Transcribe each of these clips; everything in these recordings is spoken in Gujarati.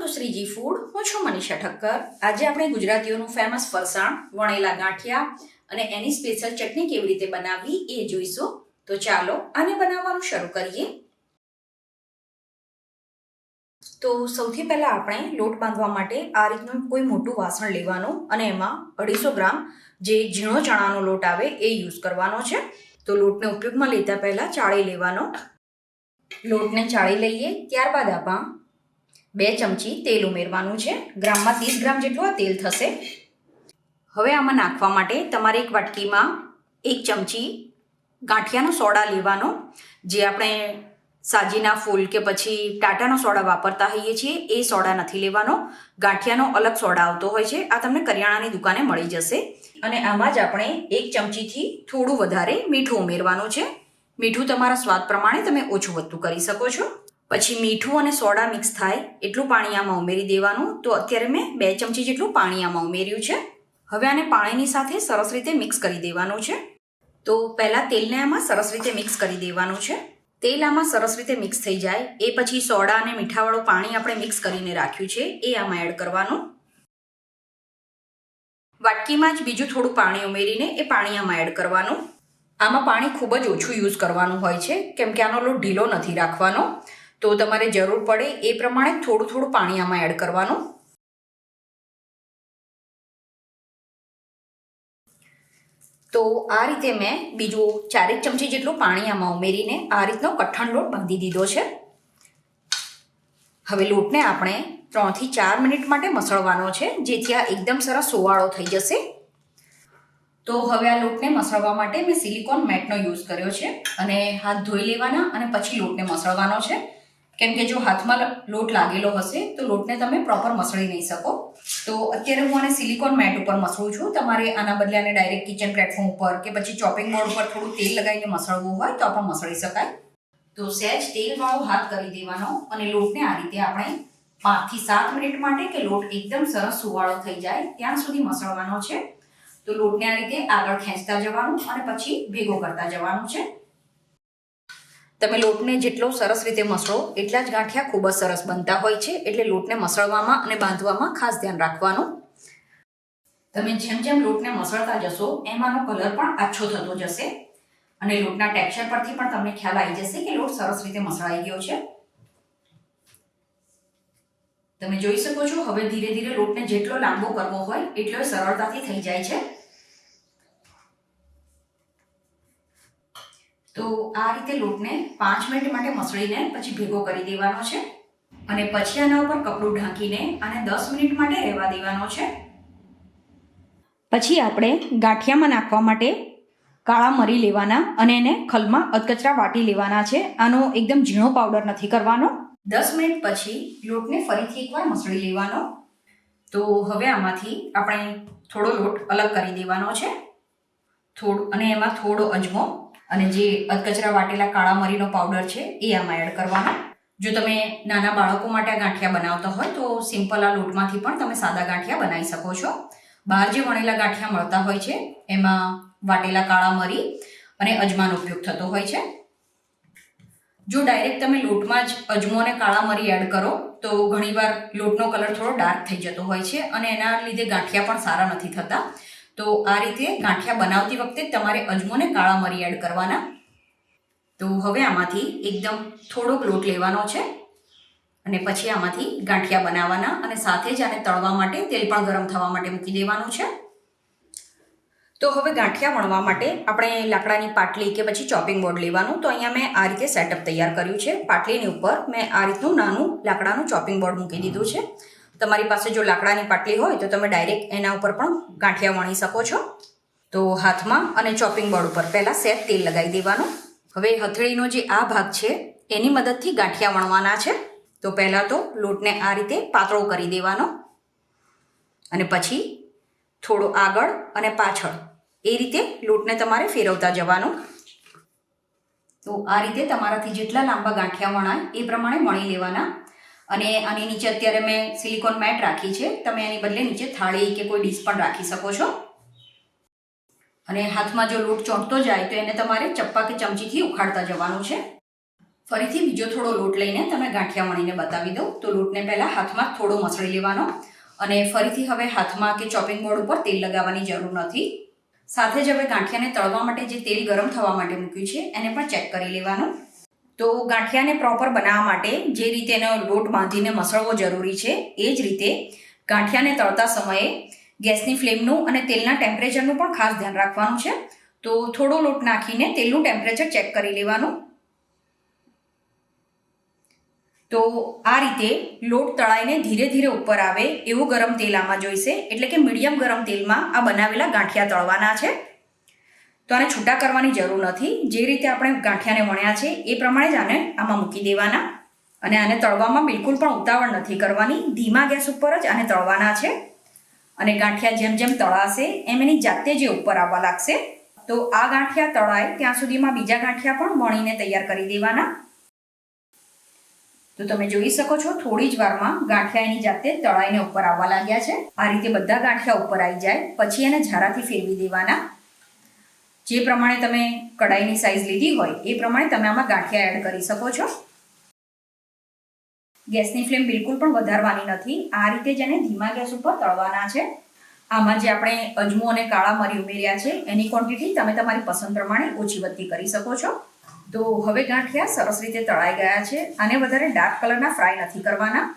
Two Shriji food. હું છું મનીષા ઠક્કર. આજે આપણે ગુજરાતીઓનું ફેમસ ફરસાણ, વણેલા ગાંઠિયા અને એની સ્પેશિયલ ચટણી કેવી રીતે બનાવવી એ જોઈશું. તો ચાલો આને બનાવવાનું શરૂ કરીએ. તો સૌથી પહેલાં આપણે લોટ બાંધવા માટે આ રીતનું કોઈ મોટું વાસણ લેવાનું અને એમાં અઢીસો ગ્રામ જે ઝીણો ચણાનો લોટ આવે એ યુઝ કરવાનો છે. તો લોટને ઉપયોગમાં લેતા પહેલાં ચાળી લેવાનો. લોટને ચાળી લઈએ. ત્યારબાદ આપણા બે ચમચી તેલ ઉમેરવાનું છે. ગ્રામમાં ત્રીસ ગ્રામ જેટલું આ તેલ થશે. હવે આમાં નાખવા માટે તમારે એક વાટકીમાં એક ચમચી ગાંઠિયાનો સોડા લેવાનો, જે આપણે સાજીના ફૂલ કે પછી ટાટાનો સોડા વાપરતા હોઈએ છીએ, એ સોડા નથી લેવાનો. ગાંઠિયાનો અલગ સોડા આવતો હોય છે. આ તમને કરિયાણાની દુકાને મળી જશે. અને આમાં જ આપણે એક ચમચીથી થોડું વધારે મીઠું ઉમેરવાનું છે. મીઠું તમારા સ્વાદ પ્રમાણે તમે ઓછું વધતું કરી શકો છો. પછી મીઠું અને સોડા મિક્સ થાય, એટલું પાણી આમાં ઉમેરી દેવાનું. તો અત્યારે મેં બે ચમચી જેટલું પાણી આમાં ઉમેર્યું છે. હવે આને પાણીની સાથે સરસ રીતે મિક્સ કરી દેવાનું છે. તો પહેલાં તેલને આમાં સરસ રીતે મિક્સ કરી દેવાનું છે. તેલ આમાં સરસ રીતે મિક્સ થઈ જાય. એ પછી સોડા અને મીઠાવાળું પાણી આપણે મિક્સ કરીને રાખ્યું છે. એ આમાં એડ કરવાનું. વાટકીમાં જ બીજું થોડું પાણી ઉમેરીને એ પાણી આમાં એડ કરવાનું. આમાં પાણી ખૂબ જ ઓછું યુઝ કરવાનું હોય છે. કેમ કે આનો લોટ ઢીલો નથી રાખવાનો. તો તમારે જરૂર પડે એ પ્રમાણે થોડું થોડું પાણી આમાં એડ કરવાનું. તો આ રીતે મેં બીજું ચારેક ચમચી જેટલું પાણી આમાં ઉમેરીને આ રીતનો કઠણ લોટ બાંધી દીધો છે. હવે લોટને આપણે ત્રણથી ચાર મિનિટ માટે મસળવાનો છે, જેથી આ એકદમ સરસ સોવાળો થઈ જશે. તો હવે આ લોટને મસળવા માટે મેં સિલિકોન મેટનો યુઝ કર્યો છે અને હાથ ધોઈ લેવાના અને પછી લોટને મસળવાનો છે. કેમ કે જો હાથમાં લોટ લાગેલો હશે, તો લોટને તમે પ્રોપર મસળી નહીં શકો. તો અત્યારે હું આને સિલિકોન મેટ ઉપર મસળું છું. તમારે આના બદલે આને ડાયરેક્ટ કિચન પ્લેટફોર્મ ઉપર કે પછી ચોપિંગ બોર્ડ ઉપર થોડું તેલ લગાવીને મસળવું હોય તો પણ મસળી શકાય. તો સહેજ તેલવાળો હાથ કરી દેવાનો અને લોટને આ રીતે આપણે પાંચથી સાત મિનિટ માટે કે લોટ એકદમ સરસ સુવાળો થઈ જાય ત્યાં સુધી મસળવાનો છે. તો લોટને આ રીતે આગળ ખેંચતા જવાનું અને પછી ભેગો કરતા જવાનું છે. તમે લોટને જેટલો સરસ રીતે મસળો, એટલા જ ગાંઠિયા ખૂબ જ સરસ બનતા હોય છે, એટલે લોટને મસળવામાં અને બાંધવામાં ખાસ ધ્યાન રાખવાનું. તમે જેમ જેમ લોટને મસળતા જશો, એમાંનો કલર પણ આછો થતો જશે. અને લોટના ટેક્સચર પરથી પણ તમને ખ્યાલ આવી જશે કે લોટ સરસ રીતે મસળાઈ ગયો છે. તમે જોઈ શકો છો, હવે ધીરે ધીરે લોટને જેટલો લાંબો કરવો હોય, એટલો સરળતાથી થઈ જાય છે. તો આ રીતે લોટને પાંચ મિનિટ માટે મસળીને પછી ભેગો કરી દેવાનો છે. અને પછી આના ઉપર કપડું ઢાંકીને આને દસ મિનિટ માટે રહેવા દેવાનો છે. પછી આપણે ગાંઠિયામાં નાખવા માટે કાળા મરી લેવાના અને એને ખલમાં અધકચરા વાટી લેવાના છે. આનો એકદમ ઝીણો પાવડર નથી કરવાનો. દસ મિનિટ પછી લોટને ફરીથી એકવાર મસળી લેવાનો. તો હવે આમાંથી આપણે થોડો લોટ અલગ કરી દેવાનો છે. થોડો, અને એમાં થોડો અજમો અને જે અધકચરા વાટેલા કાળા મરીનો પાવડર છે, એ આમાં એડ કરવાનો. જો તમે નાના બાળકો માટે આ ગાંઠિયા બનાવતા હોય, તો સિમ્પલ આ લોટમાંથી પણ તમે સાદા ગાંઠિયા બનાવી શકો છો. બહાર જે વણેલા ગાંઠિયા મળતા હોય છે, એમાં વાટેલા કાળા મરી અને અજમાનો ઉપયોગ થતો હોય છે. જો ડાયરેક્ટ તમે લોટમાં જ અજમો અને કાળા મરી એડ કરો, તો ઘણીવાર લોટનો કલર થોડો ડાર્ક થઈ જતો હોય છે અને એના લીધે ગાંઠિયા પણ સારા નથી થતા. તો આ રીતે ગાંઠિયા બનાવતી વખતે તમારે અજમોને કાળા મરી એડ કરવાના. તો હવે આમાંથી એકદમ થોડોક લોટ લેવાનો છે અને પછી આમાંથી ગાંઠિયા બનાવવાના અને સાથે જ આને તળવા માટે તેલ પણ ગરમ થવા માટે મૂકી દેવાનું છે. તો હવે ગાંઠિયા વણવા માટે આપણે લાકડાની પાટલી કે પછી ચોપિંગ બોર્ડ લેવાનું. તો અહીંયા મેં આ રીતે સેટઅપ તૈયાર કર્યું છે. પાટલીની ઉપર મેં આ રીતનું નાનું લાકડાનું ચોપિંગ બોર્ડ મૂકી દીધું છે. તમારી પાસે જો લાકડાની પાટલી હોય તો તમે ડાયરેક્ટ એના ઉપર પણ ગાંઠિયા વણી શકો છો. તો હાથમાં અને ચોપિંગ બોર્ડ ઉપર પહેલાં સેટ તેલ લગાવી દેવાનું. હવે હથેળીનો જે આ ભાગ છે, એની મદદથી ગાંઠિયા વણવાના છે. તો પહેલાં તો લોટને આ રીતે પાતળો કરી દેવાનો. અને પછી થોડો આગળ અને પાછળ એ રીતે લોટને તમારે ફેરવતા જવાનું. તો આ રીતે તમારાથી જેટલા લાંબા ગાંઠિયા વણાય એ પ્રમાણે વણી લેવાના. અને આની નીચે અત્યારે મેં સિલિકોન મેટ રાખી છે. તમે એની બદલે નીચે થાળી કે કોઈ ડીશ પણ રાખી શકો છો. અને હાથમાં જો લોટ ચોંટતો જાય તો એને તમારે ચપ્પા કે ચમચીથી ઉખાડતા જવાનું છે. ફરીથી બીજો થોડો લોટ લઈને તમે ગાંઠિયા વણીને બતાવી દઉં. તો લોટને પહેલાં હાથમાં થોડો મસળી લેવાનો અને ફરીથી હવે હાથમાં કે ચોપિંગ બોર્ડ ઉપર તેલ લગાવવાની જરૂર નથી. સાથે જ હવે ગાંઠિયાને તળવા માટે જે તેલ ગરમ થવા માટે મૂક્યું છે, એને પણ ચેક કરી લેવાનું. તો ગાંઠિયાને પ્રોપર બનાવવા માટે જે રીતે એનો લોટ બાંધીને મસળવો જરૂરી છે, એ જ રીતે ગાંઠિયાને તળતા સમયે ગેસની ફ્લેમનું અને તેલના ટેમ્પરેચરનું પણ ખાસ ધ્યાન રાખવાનું છે. તો થોડો લોટ નાખીને તેલનું ટેમ્પરેચર ચેક કરી લેવાનું. તો આ રીતે લોટ તળાઈને ધીરે ધીરે ઉપર આવે એવું ગરમ તેલ આમાં જોઈશે, એટલે કે મીડિયમ ગરમ તેલમાં આ બનાવેલા ગાંઠિયા તળવાના છે. તો આને છૂટા કરવાની જરૂર નથી. જે રીતે આપણે ગાંઠિયાને વણ્યા છે, એ પ્રમાણે જ આને આમાં મૂકી દેવાના. અને આને તળવામાં બિલકુલ પણ ઉતાવળ નથી કરવાની. ધીમા ગેસ ઉપર જ આને તળવાના છે. અને ગાંઠિયા જેમ જેમ તળાશે, એમ એની જાતે જે ઉપર આવવા લાગશે. તો આ ગાંઠિયા તળાય, ત્યાં સુધીમાં બીજા ગાંઠિયા પણ વણીને તૈયાર કરી દેવાના. તો તમે જોઈ શકો છો, થોડી જ વારમાં ગાંઠિયા એની જાતે તળાઈને ઉપર આવવા લાગ્યા છે. આ રીતે બધા ગાંઠિયા ઉપર આવી જાય. પછી એને ઝારાથી ફેરવી દેવાના. જે પ્રમાણે તમે કડાઈની સાઈઝ લીધી હોય, એ પ્રમાણે તમે આમાં ગાંઠિયા એડ કરી શકો છો. ગેસની ફ્લેમ બિલકુલ પણ વધારવાની નથી. આ રીતે જ એને ધીમા ગેસ ઉપર તળવાના છે. આમાં જે આપણે અજમો અને કાળા મરી ઉમેર્યા છે, એની ક્વોન્ટિટી તમે તમારી પસંદ પ્રમાણે ઓછી વધતી કરી શકો છો. તો હવે ગાંઠિયા સરસ રીતે તળાઈ ગયા છે આને વધારે ડાર્ક કલરના ફ્રાય નથી કરવાના.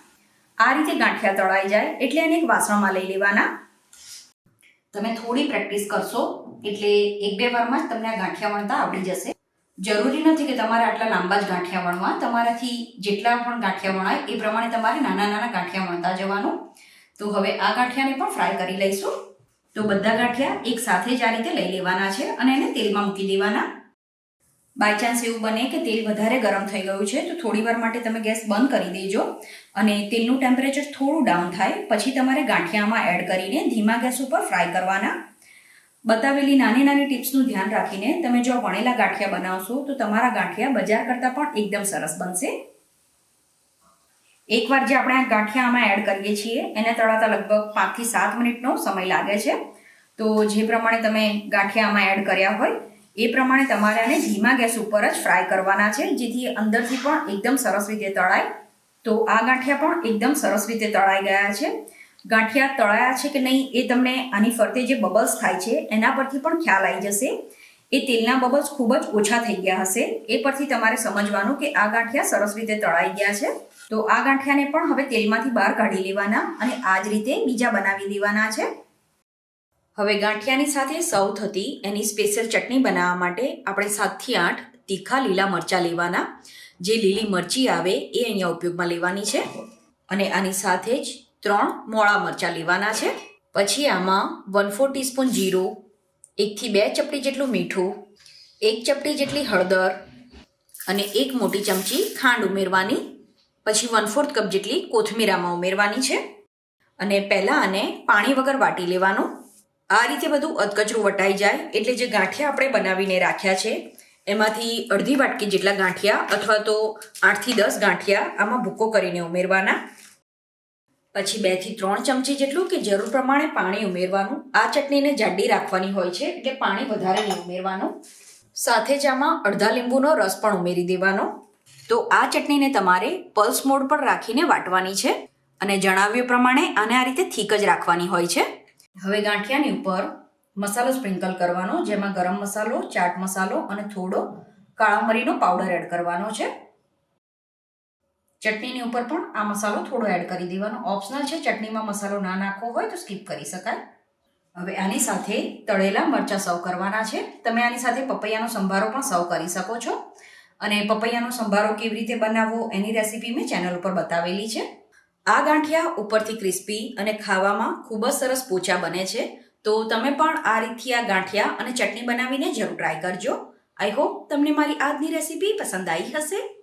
આ રીતે ગાંઠિયા તળાઈ જાય એટલે એને એક વાસણમાં લઈ લેવાના. તમે થોડી પ્રેક્ટિસ કરશો. એટલે એક બે વારમાં જ તમને આ ગાંઠિયા વણતા આવડી જશે. જરૂરી નથી કે તમારે આટલા લાંબા જ ગાંઠિયા વણવા. તમારાથી જેટલા પણ ગાંઠિયા વણાય એ પ્રમાણે તમારે નાના નાના ગાંઠિયા વણતા જવાનું. તો હવે આ ગાંઠિયાને પણ ફ્રાય કરી લઈશું. તો બધા ગાંઠિયા એક સાથે જ આ રીતે લઈ લેવાના છે અને એને તેલમાં મૂકી દેવાના. બાય ચાન્સ એવું બને કે તેલ વધારે ગરમ થઈ ગયું છે, તો થોડી વાર માટે તમે ગેસ બંધ કરી દેજો અને તેલનું ટેમ્પરેચર થોડું ડાઉન થાય. પછી તમારે ગાંઠિયામાં એડ કરીને ધીમા ગેસ ઉપર ફ્રાય કરવાના. બતાવેલી નાની નાની ટિપ્સનું ધ્યાન રાખીને તમે જો વણેલા ગાંઠિયા બનાવશો તો તમારા ગાંઠિયા બજાર કરતાં પણ એકદમ સરસ બનશે. એકવાર જે આપણે આ ગાંઠિયા આમાં એડ કરીએ છીએ, એને તળાતા લગભગ પાંચથી સાત મિનિટનો સમય લાગે છે. તો જે પ્રમાણે તમે ગાંઠિયા આમાં એડ કર્યા હોય, એ પ્રમાણે તમારે આને ધીમા ગેસ ઉપર જ ફ્રાય કરવાના છે, જેથી અંદરથી પણ એકદમ સરસ રીતે તળાય. તો આ ગાંઠિયા પણ એકદમ સરસ રીતે તળાઈ ગયા છે. ગાંઠિયા તળાયા છે કે નહીં એ તમને આની ફરતે જે બબલ્સ થાય છે, એના પરથી પણ ખ્યાલ આવી જશે. એ તેલના બબલ્સ ખૂબ જ ઓછા થઈ ગયા હશે. એ પરથી તમારે સમજવાનું કે આ ગાંઠિયા સરસ રીતે તળાઈ ગયા છે. તો આ ગાંઠિયાને પણ હવે તેલમાંથી બહાર કાઢી લેવાના અને આ જ રીતે બીજા બનાવી દેવાના છે. હવે ગાંઠિયાની સાથે સર્વ થતી એની સ્પેશિયલ ચટણી બનાવવા માટે આપણે સાતથી આઠ તીખા લીલા મરચાં લેવાના. જે લીલી મરચી આવે એ અહીંયા ઉપયોગમાં લેવાની છે. અને આની સાથે જ ત્રણ મોળા મરચાં લેવાના છે. પછી આમાં વન ફોર ટીસ્પૂન જીરું એકથી બે ચપટી જેટલું મીઠું, એક ચપટી જેટલી હળદર અને એક મોટી ચમચી ખાંડ ઉમેરવાની. પછી વન ફોર્થ કપ જેટલી કોથમીર આમાં ઉમેરવાની છે. અને પહેલાં આને પાણી વગર વાટી લેવાનું. આ રીતે બધું અધકચરું વટાઈ જાય એટલે જે ગાંઠિયા આપણે બનાવીને રાખ્યા છે, એમાંથી અડધી વાટકી જેટલા ગાંઠિયા અથવા તો આઠથી દસ ગાંઠિયા આમાં ભૂકો કરીને ઉમેરવાના. પછી બેથી ત્રણ ચમચી જેટલું કે જરૂર પ્રમાણે પાણી ઉમેરવાનું. આ ચટણીને જાડી રાખવાની હોય છે એટલે પાણી વધારે નહીં ઉમેરવાનું. સાથે જ આમાં અડધા લીંબુનો રસ પણ ઉમેરી દેવાનો. તો આ ચટણીને તમારે પલ્સ મોડ પર રાખીને વાટવાની છે અને જણાવ્યું પ્રમાણે આને આ રીતે થીક જ રાખવાની હોય છે. હવે ગાંઠિયાની ઉપર મસાલો સ્પ્રિંકલ કરવાનો, જેમાં ગરમ મસાલો, ચાટ મસાલો અને થોડો કાળા મરીનો પાવડર એડ કરવાનો છે. ચટણીની ઉપર પણ આ મસાલો થોડો એડ કરી દેવાનો. ઓપ્શનલ છે, ચટણીમાં મસાલો ના નાખવો હોય તો સ્કીપ કરી શકાય. હવે આની સાથે તળેલા મરચાં સર્વ કરવાના છે. તમે આની સાથે પપૈયાનો સંભારો પણ સર્વ કરી શકો છો. અને પપૈયાનો સંભારો કેવી રીતે બનાવવો એની રેસીપી મેં ચેનલ ઉપર બતાવેલી છે. આ ગાંઠિયા ઉપરથી ક્રિસ્પી અને ખાવામાં ખૂબ જ સરસ પોચા બને છે. તો તમે પણ આ રીતથી આ ગાંઠિયા અને ચટણી બનાવીને જરૂર ટ્રાય કરજો. આઈ હોપ તમને મારી આજની રેસીપી પસંદ આવી હશે.